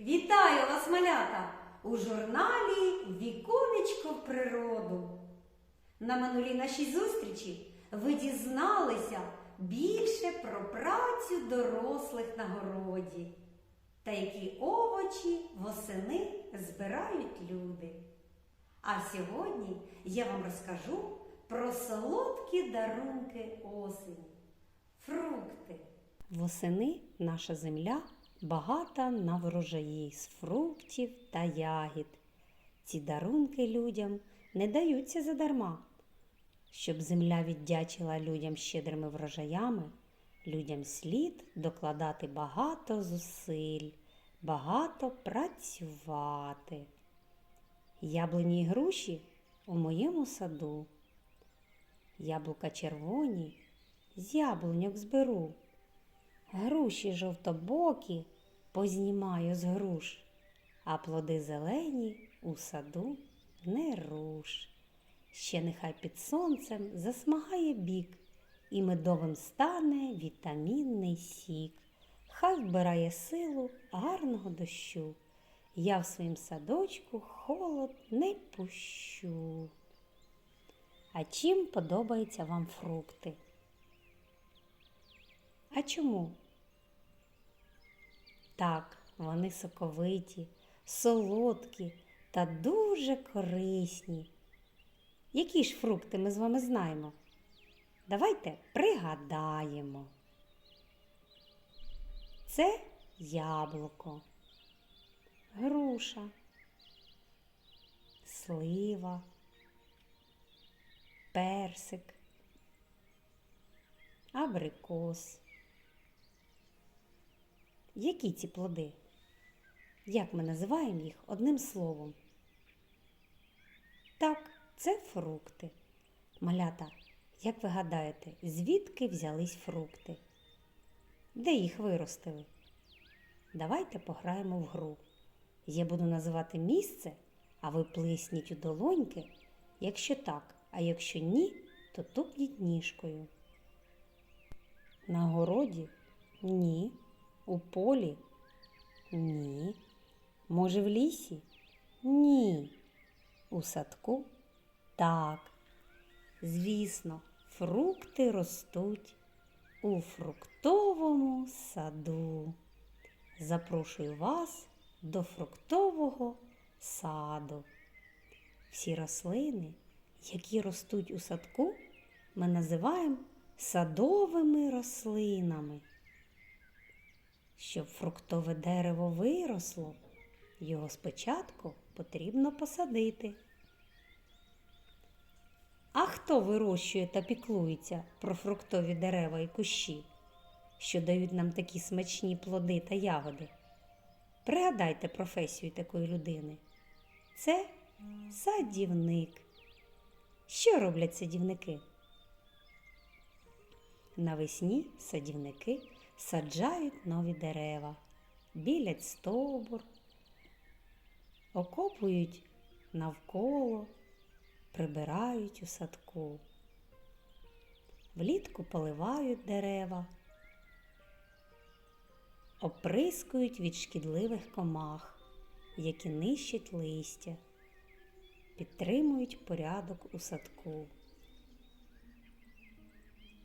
Вітаю вас, малята, у журналі Віконечко в природу. На минулій нашій зустрічі ви дізналися більше про працю дорослих на городі та які овочі восени збирають люди. А сьогодні я вам розкажу про солодкі дарунки осені фрукти. Восени наша земля багата на врожаї з фруктів та ягід. Ці дарунки людям не даються задарма. Щоб земля віддячила людям щедрими врожаями, людям слід докладати багато зусиль, багато працювати. Яблуні й груші у моєму саду. Яблука червоні з яблуньок зберу. Груші жовтобокі познімаю з груш, а плоди зелені у саду не руш. Ще нехай під сонцем засмагає бік, і медовим стане вітамінний сік. Хай вбирає силу гарного дощу. Я в своїм садочку холод не пущу. А чим подобаються вам фрукти? А чому? Так, вони соковиті, солодкі та дуже корисні. Які ж фрукти ми з вами знаємо? Давайте пригадаємо. Це яблуко, груша, слива, персик, абрикос. Які ці плоди? Як ми називаємо їх одним словом? Так, це фрукти. Малята, як ви гадаєте, звідки взялись фрукти? Де їх виростили? Давайте пограємо в гру. Я буду називати місце, а ви плесніть у долоньки, якщо так, а якщо ні, то тупніть ніжкою. На городі? Ні. У полі? Ні. Може, в лісі? Ні. У садку? Так. Звісно, фрукти ростуть у фруктовому саду. Запрошую вас до фруктового саду. Всі рослини, які ростуть у садку, ми називаємо садовими рослинами. Щоб фруктове дерево виросло, його спочатку потрібно посадити. А хто вирощує та піклується про фруктові дерева і кущі, що дають нам такі смачні плоди та ягоди? Пригадайте професію такої людини. Це садівник. Що роблять садівники? Навесні садівники саджають нові дерева, білять стовбур, окопують навколо, прибирають у садку. Влітку поливають дерева, оприскують від шкідливих комах, які нищать листя, підтримують порядок у садку.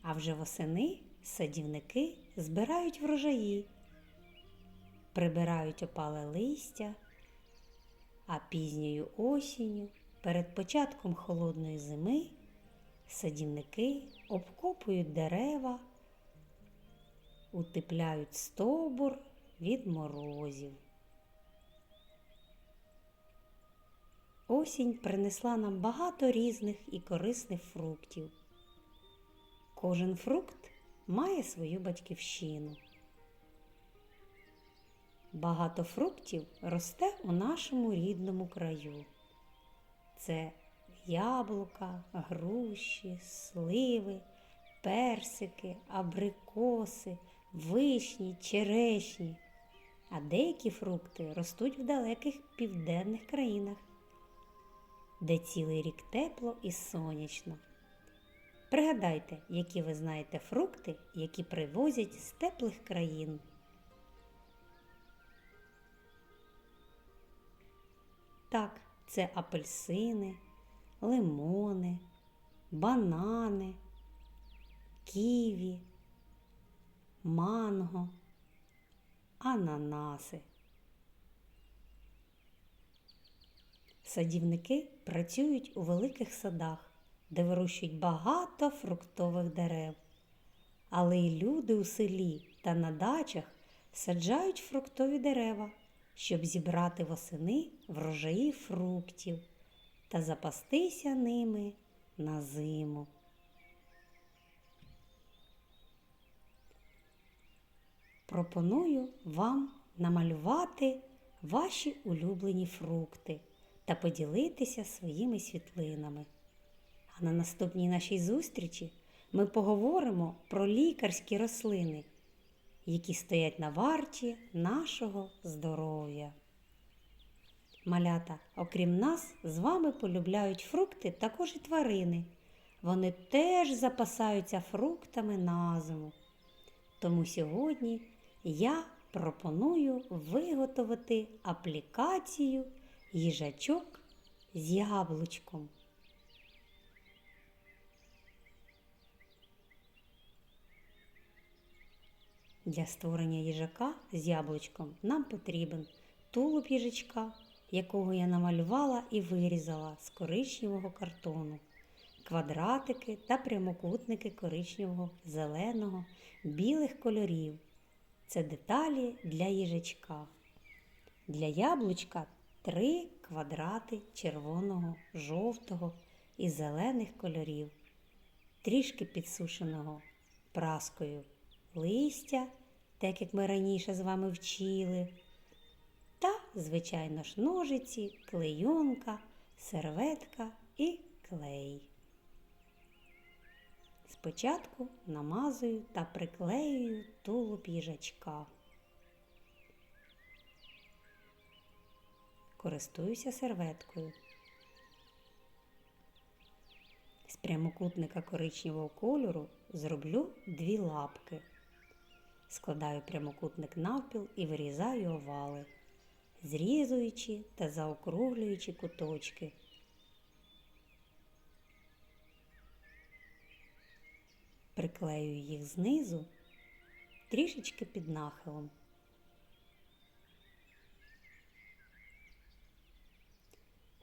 А вже восени садівники збирають врожаї, прибирають опале листя, а пізньою осінню, перед початком холодної зими, садівники обкопують дерева, утепляють стовбур від морозів. Осінь принесла нам багато різних і корисних фруктів. Кожен фрукт має свою батьківщину. Багато фруктів росте у нашому рідному краю. Це яблука, груші, сливи, персики, абрикоси, вишні, черешні. А деякі фрукти ростуть в далеких південних країнах, де цілий рік тепло і сонячно. Пригадайте, які ви знаєте фрукти, які привозять з теплих країн. Так, це апельсини, лимони, банани, ківі, манго, ананаси. Садівники працюють у великих садах, де вирощують багато фруктових дерев. Але й люди у селі та на дачах саджають фруктові дерева, щоб зібрати восени врожаї фруктів та запастися ними на зиму. Пропоную вам намалювати ваші улюблені фрукти та поділитися своїми світлинами. На наступній нашій зустрічі ми поговоримо про лікарські рослини, які стоять на варті нашого здоров'я. Малята, окрім нас, з вами полюбляють фрукти також і тварини. Вони теж запасаються фруктами на зиму. Тому сьогодні я пропоную виготовити аплікацію їжачок з яблучком. Для створення їжака з яблучком нам потрібен тулуб їжачка, якого я намалювала і вирізала з коричневого картону, квадратики та прямокутники коричневого, зеленого, білих кольорів. Це деталі для їжачка. Для яблучка три квадрати червоного, жовтого і зелених кольорів, трішки підсушеного праскою листя, так як ми раніше з вами вчили, та, звичайно ж, ножиці, клейонка, серветка і клей. Спочатку намазую та приклеюю тулуб їжачка. Користуюся серветкою. З прямокутника коричневого кольору зроблю дві лапки. Складаю прямокутник навпіл і вирізаю овали, зрізуючи та заокруглюючи куточки. Приклею їх знизу трішечки під нахилом.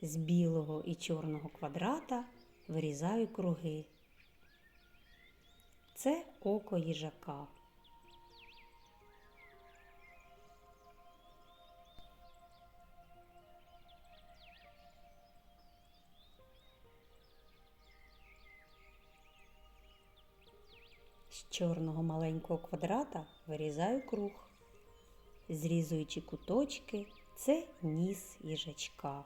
З білого і чорного квадрата вирізаю круги. Це око їжака. Чорного маленького квадрата вирізаю круг, зрізуючи куточки, це ніс їжачка.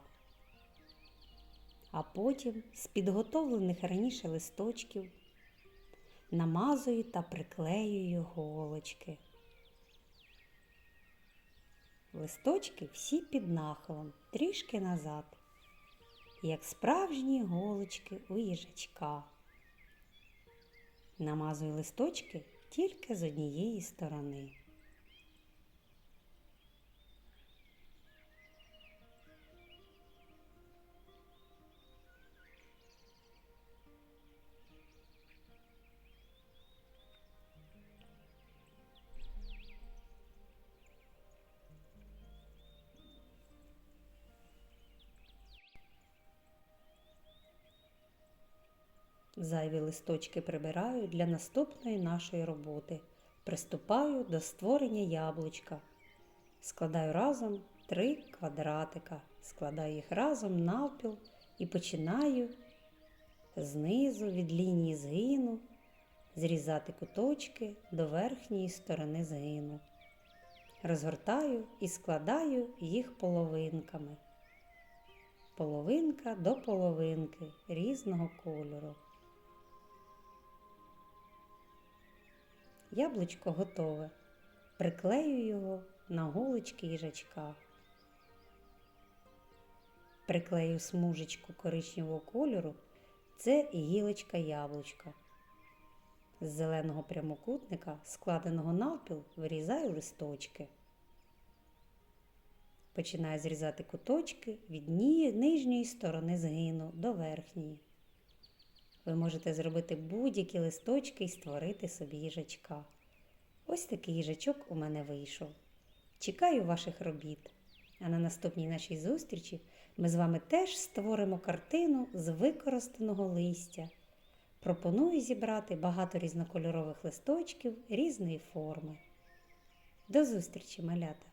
А потім з підготовлених раніше листочків намазую та приклеюю голочки. Листочки всі під нахилом, трішки назад, як справжні голочки у їжачка. Намазую листочки тільки з однієї сторони. Зайві листочки прибираю для наступної нашої роботи. Приступаю до створення яблучка. Складаю разом три квадратика, складаю їх разом навпіл і починаю знизу від лінії згину зрізати куточки до верхньої сторони згину. Розгортаю і складаю їх половинками. Половинка до половинки різного кольору. Яблучко готове. Приклею його на голочки їжачка. Приклею смужечку коричневого кольору. Це гілочка яблучка. З зеленого прямокутника, складеного навпіл, вирізаю листочки. Починаю зрізати куточки від нижньої сторони згину до верхньої. Ви можете зробити будь-які листочки і створити собі їжачка. Ось такий їжачок у мене вийшов. Чекаю ваших робіт. А на наступній нашій зустрічі ми з вами теж створимо картину з використаного листя. Пропоную зібрати багато різнокольорових листочків різної форми. До зустрічі, малята!